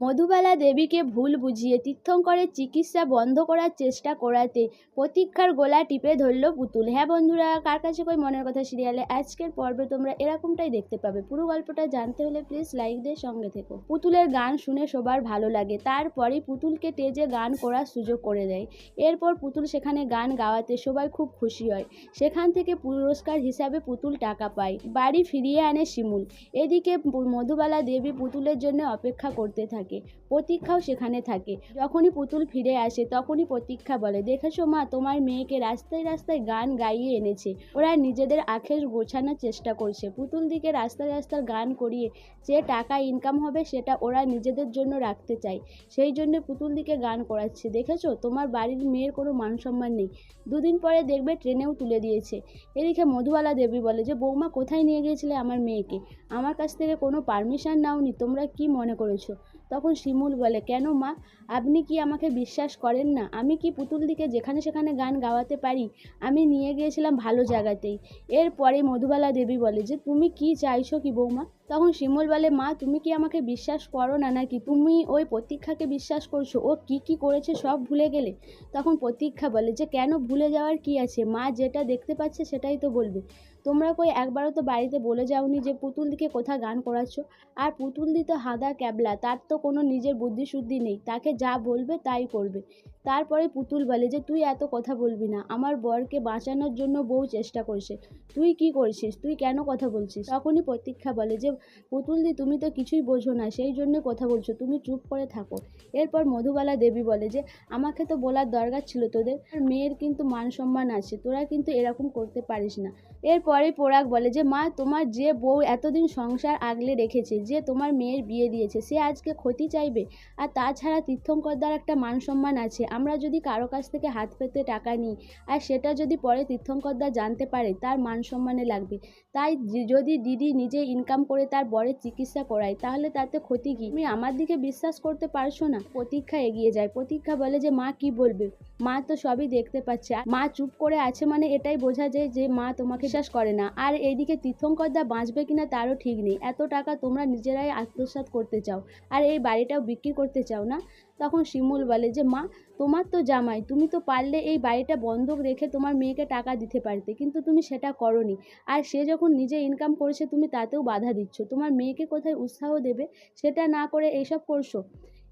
মধুবালা দেবীকে ভুল বুঝিয়ে তীর্থঙ্করের চিকিৎসা বন্ধ করার চেষ্টা করাতে প্রতীক্ষার গোলা টিপে ধরল পুতুল। হ্যাঁ বন্ধুরা, কার কাছে কই মনের কথা সিরিয়ালে? আজকের পর্বে তোমরা এরকমটাই দেখতে পাবে। পুরো গল্পটা জানতে হলে প্লিজ লাইক দিয়ে সঙ্গে থেকো। পুতুলের গান শুনে সবার ভালো লাগে। তারপরে পুতুলকে টেজে গান করার সুযোগ করে দেয়। এরপর পুতুল সেখানে গান গাওয়াতে সবাই খুব খুশি হয়। সেখান থেকে পুরস্কার হিসাবে পুতুল টাকা পায়। বাড়ি ফিরিয়ে আনে শিমুল। এদিকে মধুবালা দেবী পুতুলের জন্য অপেক্ষা করতে থাকে। প্রতীক্ষাও সেখানে থাকে। যখনই পুতুল ফিরে আসে, তখনই প্রতীক্ষা বলে, দেখেছ মা, তোমার মেয়েকে রাস্তায় রাস্তায় গান গাইয়ে এনেছে। ওরা নিজেদের আখের গোছানোর চেষ্টা করছে। পুতুল দিকে রাস্তায় রাস্তায় গান করিয়ে যে টাকা ইনকাম হবে, সেটা ওরা নিজেদের জন্য রাখতে চায়। সেই জন্য পুতুল দিকে গান করাচ্ছে। দেখেছ? তোমার বাড়ির মেয়ের কোনো মান সম্মান নেই। দুদিন পরে দেখবে ট্রেনেও তুলে দিয়েছে। এদিকে মধুবালা দেবী বলে যে, বৌমা, কোথায় নিয়ে গিয়েছিলে আমার মেয়েকে? আমার কাছ থেকে কোনো পারমিশন নাওনি। তোমরা কি মনে করেছ? তখন শিমুল বলে, কেন মা? আপনি কি আমাকে বিশ্বাস করেন না? আমি কি পুতুল দিকে যেখানে সেখানে গান গাওয়াতে পারি? আমি নিয়ে গিয়েছিলাম ভালো জায়গাতেই। এরপরে মধুবালা দেবী বলে, যে তুমি কি চাইছো কি বৌমা? তখন শিমুল বলে, মা, তুমি কি আমাকে বিশ্বাস করো না নাকি? তুমি ওই প্রতীক্ষাকে বিশ্বাস করছ? ও কি কি করেছে সব ভুলে গেলে? তখন প্রতীক্ষা বলে, যে কেন ভুলে যাওয়ার কি আছে? মা যেটা দেখতে পাচ্ছে সেটাই তো বলবে। তোমরা কই একবারও তো বাড়িতে বলে যাওনি যে পুতুল দিকে কোথা গান করাচ্ছ? আর পুতুল দি তো হাদা ক্যাবলা, তার তো কোনো নিজের বুদ্ধি শুদ্ধি নেই। তাকে যা বলবে তাই করবে। তারপরে পুতুল বলে, যে তুই এত কথা বলবি না। আমার বরকে বাঁচানোর জন্য বউ চেষ্টা করছে। তুই কি করছিস? তুই কেন কথা বলছিস? তখনই প্রতীক্ষা বলে, যে পুতুল দি, তুমি তো কিছুই বোঝো না, সেই জন্য কথা বলছো, তুমি চুপ করে থাকো। এরপর মধুবালা দেবী বলে যে, আমাকে তো বলার দরকার ছিল তোদের। মেয়ের কিন্তু মান সম্মান আছে, তোরা কিন্তু এরকম করতে পারিস না। এরপরে পোড়াক বলে যে, মা, তোমার যে বউ এতদিন সংসার আগলে রেখেছে, যে তোমার মেয়ের বিয়ে দিয়েছে, সে আজকে ক্ষতি চাইবে? আর তাছাড়া তীর্থঙ্করদার একটা মান সম্মান আছে। আমরা যদি কারও কাছ থেকে হাত পেতে টাকা নিই, আর সেটা যদি পরে তীর্থঙ্করদা জানতে পারে, তার মান সম্মানে লাগবে। তাই যদি দিদি নিজে ইনকাম করে তার বরের চিকিৎসা করায়, তাহলে তাতে ক্ষতি কী? তুমি আমার দিকে বিশ্বাস করতে পারছ না? প্রতীক্ষা এগিয়ে যায়। প্রতীক্ষা বলে যে, মা, কি বলবে? মা তো সবই দেখতে পাচ্ছে। মা চুপ করে আছে মানে এটাই বোঝা যায় যে, মা তোমাকে বিশ্বাস করে না। আর এইদিকে তীর্থঙ্করদা বাঁচবে কিনা তারও ঠিক নেই। এত টাকা তোমরা নিজেরাই আত্মসাৎ করতে চাও আর এই বাড়িটাও বিক্রি করতে চাও না? তখন শিমুল বলে, যে মা, তোমার তো জামাই, তুমি তো পারলে এই বাড়িটা বন্ধক রেখে তোমার মেয়েকে টাকা দিতে পারতে, কিন্তু তুমি সেটা করনি। আর সে যখন নিজে ইনকাম করেছে, তুমি তাতেও বাধা দিচ্ছ। তোমার মেয়েকে কোথায় উৎসাহ দেবে? সেটা না করে এইসব করছ?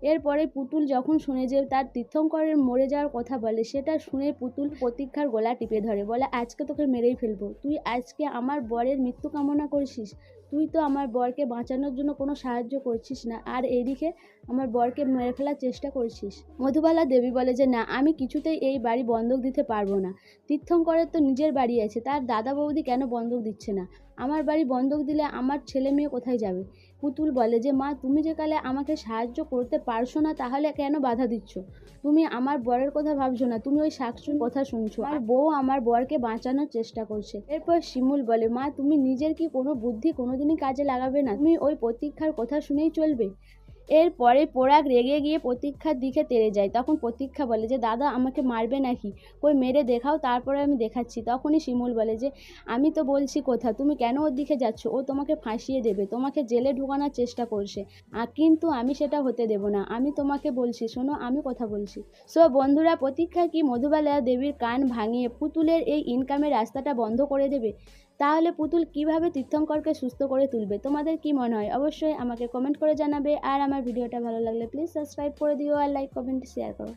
এরপরে পুতুল যখন শুনে যে তার তীর্থঙ্করের মরে যাওয়ার কথা বলে, সেটা শুনে পুতুল প্রতীক্ষার গলা টিপে ধরে, বলে, আজকে তোকে মেরেই ফেলব। তুই আজকে আমার বরের মৃত্যু কামনা করছিস। তুই তো আমার বরকে বাঁচানোর জন্য কোনো সাহায্য করছিস না, আর এইদিকে আমার বরকে মেরে ফেলার চেষ্টা করছিস। মধুবালা দেবী বলে যে, না, আমি কিছুতেই এই বাড়ি বন্ধক দিতে পারব না। তীর্থঙ্করের তো নিজের বাড়ি আছে, তার দাদা বৌদি কেন বন্ধক দিচ্ছে না? আমার বাড়ি বন্ধক দিলে আমার ছেলে মেয়ে কোথায় যাবে? পুতুল বলে যে, মা, তুমি যে কালে আমাকে সাহায্য করতে পারছ না, তাহলে কেন বাধা দিচ্ছ? তুমি আমার বরের কথা ভাবছ না, তুমি ওই শাকচুন কথা শুনছো। আর বউ আমার বরকে বাঁচানোর চেষ্টা করছে। এরপর শিমুল বলে, মা, তুমি নিজের কি কোনো বুদ্ধি কোনোদিনই কাজে লাগাবে না। তুমি ওই প্রতীক্ষার কথা শুনেই চলবে। এরপরে পোড়াক রেগে গিয়ে প্রতীক্ষার দিকে তেড়ে যায়। তখন প্রতীক্ষা বলে যে, দাদা, আমাকে মারবে নাকি? কই মেরে দেখাও, তারপরে আমি দেখাচ্ছি। তখনই শিমুল বলে যে, আমি তো বলছি কোথা? তুমি কেন ওর দিকে যাচ্ছ? ও তোমাকে ফাঁসিয়ে দেবে, তোমাকে জেলে ঢুকানোর চেষ্টা করছে। কিন্তু আমি সেটা হতে দেব না। আমি তোমাকে বলছি, শোনো, আমি কথা বলছি। সো বন্ধুরা প্রতীক্ষা কি মধুবালা দেবীর কান ভাঙিয়ে পুতুলের এই ইনকামের রাস্তাটা বন্ধ করে দেবে? তাহলে পুতুল কীভাবে তীর্থঙ্করকে সুস্থ করে তুলবে? তোমাদের কি মনে হয়? অবশ্যই আমাকে কমেন্ট করে জানাবে। আর আমার ভিডিওটা ভালো লাগলে প্লিজ সাবস্ক্রাইব করে দিও আর লাইক কমেন্ট শেয়ার করো।